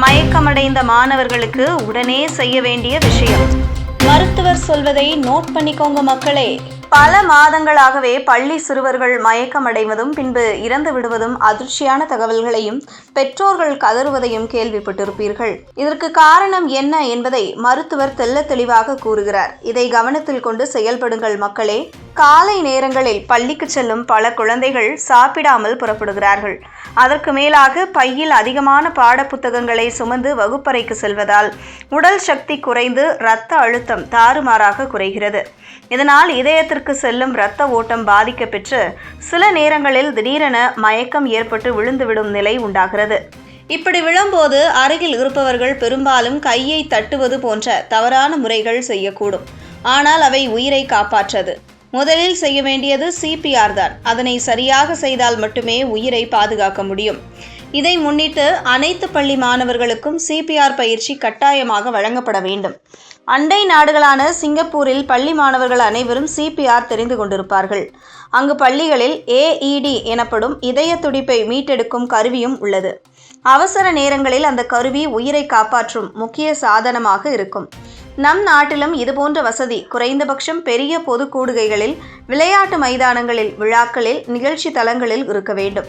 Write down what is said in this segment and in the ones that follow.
மயக்கமடைந்த மாணவர்களுக்கு உடனே செய்ய வேண்டிய விஷயம். மருத்துவர் சொல்வதை நோட் பண்ணிக்கோங்க மக்களே. பல மாதங்களாகவே பள்ளி சிறுவர்கள் மயக்கமடைவதும் பின்பு இறந்து விடுவதும் அதிர்ச்சியான தகவல்களையும் பெற்றோர்கள் கதறுவதையும் கேள்விப்பட்டிருப்பீர்கள். இதற்கு காரணம் என்ன என்பதை மருத்துவர் தெள்ள தெளிவாக கூறுகிறார். இதை கவனத்தில் கொண்டு செயல்படுங்கள் மக்களே. காலை நேரங்களில் பள்ளிக்கு செல்லும் பல குழந்தைகள் சாப்பிடாமல் புறப்படுகிறார்கள். அதற்கு மேலாக பையில் அதிகமான பாடப்புத்தகங்களை சுமந்து வகுப்பறைக்கு செல்வதால் உடல் சக்தி குறைந்து இரத்த அழுத்தம் தாறுமாறாக குறைகிறது. இதனால் இதயத்திற்கு செல்லும் இரத்த ஓட்டம் பாதிக்கப்பெற்று சில நேரங்களில் திடீரென மயக்கம் ஏற்பட்டு விழுந்துவிடும் நிலை உண்டாகிறது. இப்படி விழும்போது அருகில் இருப்பவர்கள் பெரும்பாலும் கையை தட்டுவது போன்ற தவறான முறைகள் செய்யக்கூடும். ஆனால் அவை உயிரை காப்பாற்றது. முதலில் செய்ய வேண்டியது சிபிஆர் தான். அதனை சரியாக செய்தால் மட்டுமே உயிரை பாதுகாக்க முடியும். இதை முன்னிட்டு அனைத்து பள்ளி மாணவர்களுக்கும் சிபிஆர் பயிற்சி கட்டாயமாக வழங்கப்பட வேண்டும். அண்டை நாடுகளான சிங்கப்பூரில் பள்ளி மாணவர்கள் அனைவரும் சிபிஆர் தெரிந்து கொண்டிருப்பார்கள். அங்கு பள்ளிகளில் ஏஇடி எனப்படும் இதய துடிப்பை மீட்டெடுக்கும் கருவியும் உள்ளது. அவசர நேரங்களில் அந்த கருவி உயிரை காப்பாற்றும் முக்கிய சாதனமாக இருக்கும். நம் நாட்டிலும் இதுபோன்ற வசதி குறைந்தபட்சம் பெரிய பொது கூடுகைகளில் விளையாட்டு மைதானங்களில் விழாக்களில் நிகழ்ச்சி தலங்களில் இருக்க வேண்டும்.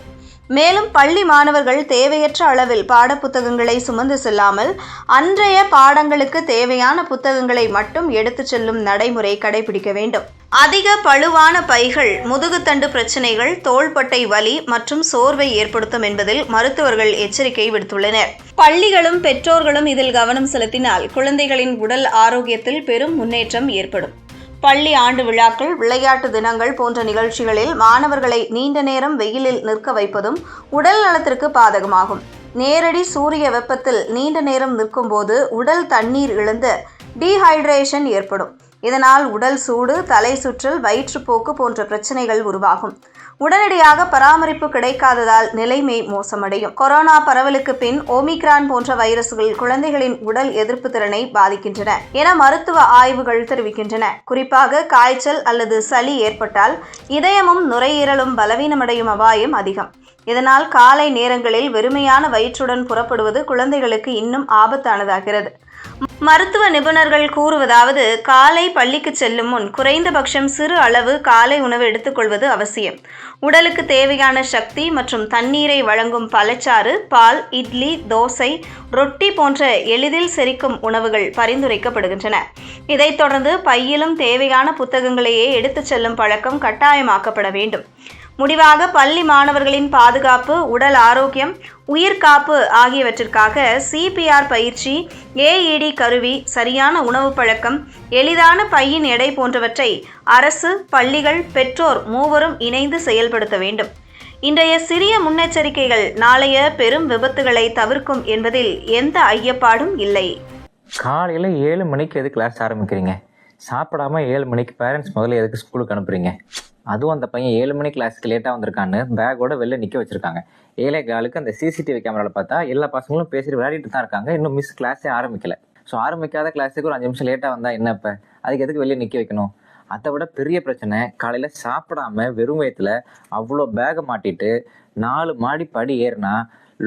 மேலும் பள்ளி மாணவர்கள் தேவையற்ற அளவில் பாடப்புத்தகங்களை சுமந்து செல்லாமல் அன்றைய பாடங்களுக்கு தேவையான புத்தகங்களை மட்டும் எடுத்துச் செல்லும் நடைமுறை கடைபிடிக்க வேண்டும். அதிக பழுவான பைகள் முதுகுத்தண்டு பிரச்சனைகள் தோள்பட்டை வலி மற்றும் சோர்வை ஏற்படுத்தும் என்பதில் மருத்துவர்கள் எச்சரிக்கை விடுத்துள்ளனர். பள்ளிகளும் பெற்றோர்களும் இதில் கவனம் செலுத்தினால் குழந்தைகளின் உடல் ஆரோக்கியத்தில் பெரும் முன்னேற்றம் ஏற்படும். பள்ளி ஆண்டு விழாக்கள் விளையாட்டு தினங்கள் போன்ற நிகழ்ச்சிகளில் மாணவர்களை நீண்ட நேரம் வெயிலில் நிற்க வைப்பதும் உடல் நலத்திற்கு பாதகமாகும். நேரடி சூரிய வெப்பத்தில் நீண்ட நேரம் நிற்கும்போது உடல் தண்ணீர் இழந்து டீஹைட்ரேஷன் ஏற்படும். இதனால் உடல் சூடு தலை சுற்றல் வயிற்றுப்போக்கு போன்ற பிரச்சனைகள் உருவாகும். உடனடியாக பராமரிப்பு கிடைக்காததால் நிலைமை மோசமடையும். கொரோனா பரவலுக்கு பின் ஓமிக்ரான் போன்ற வைரஸ்கள் குழந்தைகளின் உடல் எதிர்ப்பு திறனை பாதிக்கின்றன என மருத்துவ ஆய்வுகள் தெரிவிக்கின்றன. குறிப்பாக காய்ச்சல் அல்லது சளி ஏற்பட்டால் இதயமும் நுரையீரலும் பலவீனமடையும் அபாயம் அதிகம். இதனால் காலை நேரங்களில் வெறுமையான வயிற்றுடன் புறப்படுவது குழந்தைகளுக்கு இன்னும் ஆபத்தானதாகிறது. மருத்துவ நிபுணர்கள் கூறுவதாவது காலை பள்ளிக்கு செல்லும் முன் குறைந்தபட்சம் சிறு அளவு காலை உணவு எடுத்துக்கொள்வது அவசியம். உடலுக்கு தேவையான சக்தி மற்றும் தண்ணீரை வழங்கும் பழச்சாறு பால் இட்லி தோசை ரொட்டி போன்ற எளிதில் செரிக்கும் உணவுகள் பரிந்துரைக்கப்படுகின்றன. இதைத் தொடர்ந்து பையிலும் தேவையான புத்தகங்களையே எடுத்துச் செல்லும் பழக்கம் கட்டாயமாக்கப்பட வேண்டும். முடிவாக பள்ளி மாணவர்களின் பாதுகாப்பு உடல் ஆரோக்கியம் உயிர்காப்பு ஆகியவற்றிற்காக சிபிஆர் பயிற்சி ஏஇடி கருவி சரியான உணவு பழக்கம் எளிதான பையின் எடை போன்றவற்றை அரசு பள்ளிகள் பெற்றோர் மூவரும் இணைந்து செயல்படுத்த வேண்டும். இன்றைய சிறிய முன்னெச்சரிக்கைகள் நாளைய பெரும் விபத்துகளை தவிர்க்கும் என்பதில் எந்த ஐயப்பாடும் இல்லை. காலையில் ஏழு மணிக்கு எது கிளாஸ் ஆரம்பிக்கிறீங்க? சாப்பிடாம ஏழு மணிக்கு பேரண்ட்ஸ் முதல்ல எதுக்கு ஸ்கூலுக்கு அனுப்புறீங்க? அதுவும் அந்த பையன் ஏழு மணி கிளாஸுக்கு லேட்டாக வந்திருக்கான்னு பேக்கோட வெளில நிற்க வச்சிருக்காங்க. ஏழை காலுக்கு அந்த சிசிடிவி கேமராவில் பார்த்தா எல்லா பசங்களும் பேசிட்டு விளையாடிட்டு தான் இருக்காங்க. இன்னும் மிஸ் கிளாஸே ஆரம்பிக்கல. ஸோ ஆரம்பிக்காத கிளாஸுக்கு ஒரு அஞ்சு நிமிஷம் லேட்டாக வந்தால் என்ன இப்போ? அதுக்கு எதுக்கு வெளியே நிற்க வைக்கணும்? அதை விட பெரிய பிரச்சனை காலையில் சாப்பிடாம வெறும் வயிற்றுல அவ்வளோ பேகை மாட்டிட்டு நாலு மாடி படி ஏறினா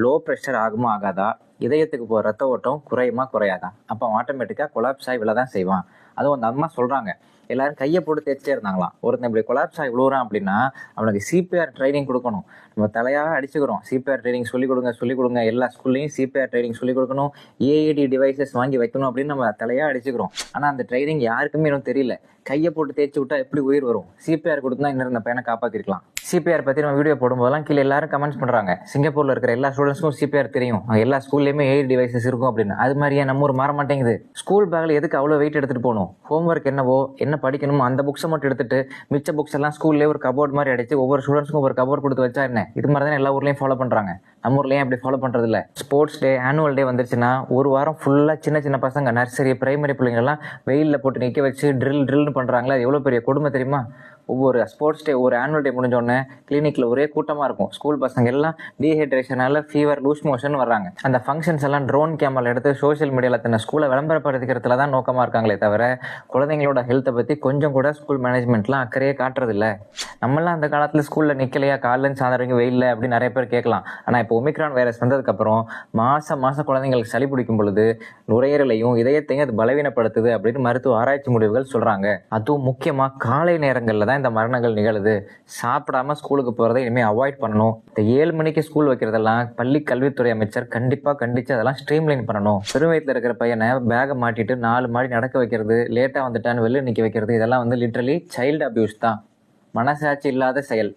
லோ ப்ரெஷர் ஆகுமா ஆகாதா? இதயத்துக்கு போகிற ரத்த ஓட்டம் குறையுமா குறையாதான் அப்போ ஆட்டோமேட்டிக்காக கொலாப்ஸ் ஆகி விழ தான் செய்வான். அதுவும் அந்த அம்மா சொல்கிறாங்க எல்லாரும் கையை போட்டு தேய்ச்சே இருந்தாங்களாம். ஒருத்தன் இப்படி கொலாப்ஸ் ஆகி விழுவுறான் அப்படின்னா அவனுக்கு சிபிஆர் ட்ரைனிங் கொடுக்கணும். நம்ம தலையாக அடிச்சுக்கிறோம். சிபிஆர் ட்ரைனிங் சொல்லிக் கொடுங்க சொல்லிக் கொடுங்க. எல்லா ஸ்கூல்லையும் சிபிஆர் ட்ரைனிங் சொல்லிக் கொடுக்கணும். ஏஐடி டிவைசஸ் வாங்கி வைக்கணும் அப்படின்னு நம்ம தலையாக அடிச்சுக்கிறோம். ஆனால் அந்த ட்ரைனிங் யாருக்குமே இன்னும் தெரியல. கையை போட்டு தேய்ச்சி விட்டா எப்படி உயிர் வரும்? சிபிஆர் கொடுத்தா இன்னும் இந்த பையனை காப்பாற்றிருக்கலாம் சிபிஆர் பற்றி நம்ம வீடியோ போடும்போதெல்லாம் கீழே எல்லாரும் கமெண்ட்ஸ் பண்ணுறாங்க சிங்கப்பூரில் இருக்கிற எல்லா ஸ்டூடெண்ட்ஸ்க்கும் சிபிஆர் தெரியும். எல்லா ஸ்கூல்லையுமே ஏஐ டிவைசஸ் இருக்கும் அப்படின்னு. அது மாதிரியே நம்ம ஊர் மாற மாட்டேங்குது ஸ்கூல் பேக்கில் எதுக்கு அவ்வளோ வெயிட் எடுத்துகிட்டு போகணும்? ஹோம்ஒர்க் என்னவோ என்ன படிக்கணுமோ அந்த புக்ஸை மட்டும் எடுத்துட்டு மிச்ச புக்ஸ் எல்லாம் ஸ்கூல்லேயே ஒரு கபோர்ட் மாதிரி அடிச்சு ஒவ்வொரு ஸ்டூடெண்ட்ஸ்க்கும் ஒரு கபோர்ட் கொடுத்து வச்சா என்ன? இது மாதிரி தான் எல்லா ஊர்லேயும் ஃபாலோ பண்ணுறாங்க நம்ம ஊர்லேயும் அப்படி ஃபாலோ பண்ணுறது இல்லை ஸ்போர்ட்ஸ் டே ஆனுவல் டே வந்துருச்சுன்னா ஒரு வாரம் ஃபுல்லாக சின்ன சின்ன பசங்க நர்சரி பிரைமரி பிள்ளைங்கெல்லாம் வெயிலில் போட்டு நிற்க வச்சு ட்ரில் ட்ரில்னு பண்ணுறாங்களா அது எவ்வளோ பெரிய கொடுமை தெரியுமா? ஒவ்வொரு ஸ்போர்ட்ஸ் டே ஒரு ஆனுவல் டே முடிஞ்சோடனே கிளினிக்கில் ஒரே கூட்டமாக இருக்கும். ஸ்கூல் பசங்க எல்லாம் டீஹைட்ரேஷனால ஃபீவர் லூஸ் மோஷன் வர்றாங்க. அந்த ஃபங்க்ஷன்ஸ் எல்லாம் ட்ரோன் கேமரா எடுத்து சோஷியல் மீடியாவில் தன்னை ஸ்கூலை விளம்பரப்படுத்திக்கிறதுல தான் நோக்கமாக இருக்காங்களே தவிர குழந்தைங்களோட ஹெல்த்தை பற்றி கொஞ்சம் கூட ஸ்கூல் மேனேஜ்மெண்ட்லாம் அக்கறையே காட்டுறதில்ல. நம்மளாம் அந்த காலத்தில் ஸ்கூலில் நிற்கலையா காலையில் சாயந்தரம் வெயில்ல அப்படின்னு நிறைய பேர் கேட்கலாம். ஆனால் இப்போ ஒமிக்ரான் வைரஸ் வந்ததுக்கப்புறம் மாதம் மாதம் குழந்தைங்களுக்கு சளி பிடிக்கும் பொழுது நுரையீரலையும் இதயத்தையும் அது பலவீனப்படுத்துது அப்படின்னு மருத்துவ ஆராய்ச்சி முடிவுகள் சொல்கிறாங்க அதுவும் முக்கியமாக காலை நேரங்களில் தான் இந்த மரணங்கள் நிகழுது. சாப்பிடாம ஸ்கூலுக்கு போகிறத இனிமேல் அவாய்ட் பண்ணணும். இந்த ஏழு மணிக்கு ஸ்கூல் வைக்கிறதெல்லாம் பள்ளி கல்வித்துறை அமைச்சர் கண்டிப்பாக கண்டித்து அதெல்லாம் ஸ்ட்ரீம்லைன் பண்ணணும். பெரும் வயித்துல இருக்கிற பையனை பேகை மாட்டிட்டு நாலு மாடி நடக்க வைக்கிறது லேட்டாக வந்துட்டான்னு வெளியே நிற்க வைக்கிறது இதெல்லாம் வந்து லிட்ரலி சைல்டு அபியூஸ் தான். மனசாட்சி இல்லாத செயல்.